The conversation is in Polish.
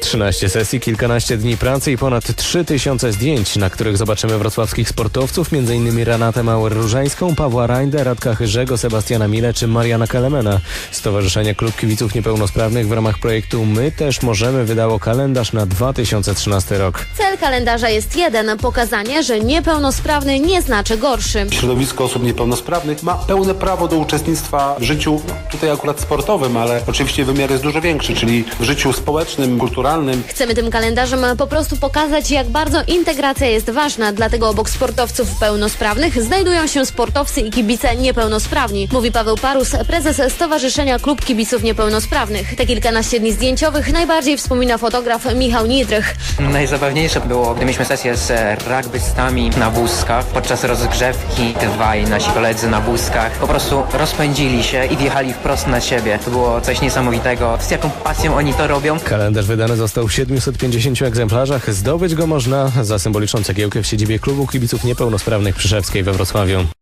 13 sesji, kilkanaście dni pracy i ponad 3000 zdjęć, na których zobaczymy wrocławskich sportowców, m.in. Renatę Mauer-Różańską, Pawła Rajdę, Radka Chyrzego, Sebastiana Mile czy Mariana Kalemena. Stowarzyszenie Klub Kibiców Niepełnosprawnych w ramach projektu My też możemy wydało kalendarz na 2013 rok. Cel kalendarza jest jeden, pokazanie, że niepełnosprawny nie znaczy gorszy. Środowisko osób niepełnosprawnych ma pełne prawo do uczestnictwa w życiu, no, tutaj akurat sportowym, ale oczywiście wymiar jest dużo większy, czyli w życiu społecznym, kulturalnym. Chcemy tym kalendarzem po prostu pokazać, jak bardzo integracja jest ważna, dlatego obok sportowców pełnosprawnych znajdują się sportowcy i kibice niepełnosprawni, mówi Paweł Parus, prezes Stowarzyszenia Klub Kibiców Niepełnosprawnych. Te kilkanaście dni zdjęciowych najbardziej wspomina fotograf Michał Nidrych. Najzabawniejsze było, gdy mieliśmy sesję z rugbystami na wózkach. Podczas rozgrzewki dwaj nasi koledzy na wózkach po prostu rozpędzili się i wjechali wprost na siebie. To było coś niesamowitego. Z jaką pasją oni to robią. Kalendarz wydany został w 750 egzemplarzach. Zdobyć go można za symboliczną cegiełkę w siedzibie Klubu Kibiców Niepełnosprawnych Przyszewskiej we Wrocławiu.